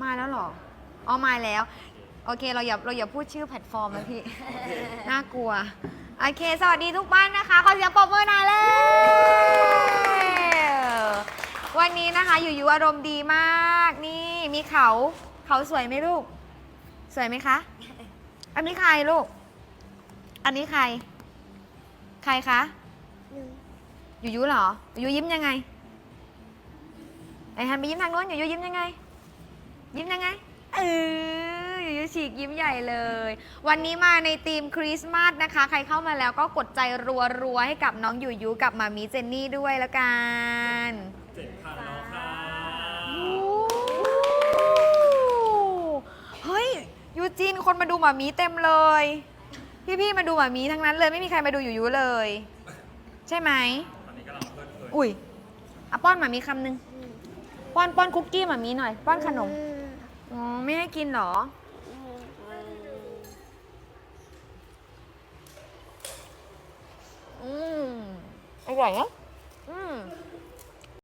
มาแล้วเหรออ๋อมาแล้ว โอเคเราอย่าเราอย่าพูดชื่อแพลตฟอร์มนะพี่ น่ากลัว โอเค สวัสดีทุกบ้านนะคะ ขอเสียงปรบมือหน่อยเลยวันนี้นะคะอยู่อยู่อารมณ์ดีมาก นี่มีเขาเขาสวยไหมลูก สวยไหมคะ อันนี้ใครลูก อันนี้ใคร ใครคะอยู่ยุเหรออยู่ยุยิ้มยังไงไหนหันไปยิ้มทางโน้นอยู่ยุยิ้มยังไง ยิ้มยังไง เอออยู่ยุฉีกยิ้มใหญ่เลย วันนี้มาในธีมคริสต์มาสนะคะ ใครเข้ามาแล้วก็กดใจรัวๆให้กับน้องอยู่ยุกับมามีเจนนี่ด้วยแล้วกันเจ็ดพันแล้วค่ะเฮ้ยยูจีนคนมาดูหมามีเต็มเลย พี่ๆมาดูหมามีทั้งนั้นเลยไม่มีใครมาดูอยู่ยุเลย ใช่ไหม ตอนนี้กำลังเพลิดเพลินอุ้ยอะป้อนหมามีคำหนึ่งป้อนป้อนคุกกี้หมามีหน่อย ป้อนขนม อ๋อไม่ให้กินเหรอ อืมอร่อยนะอืม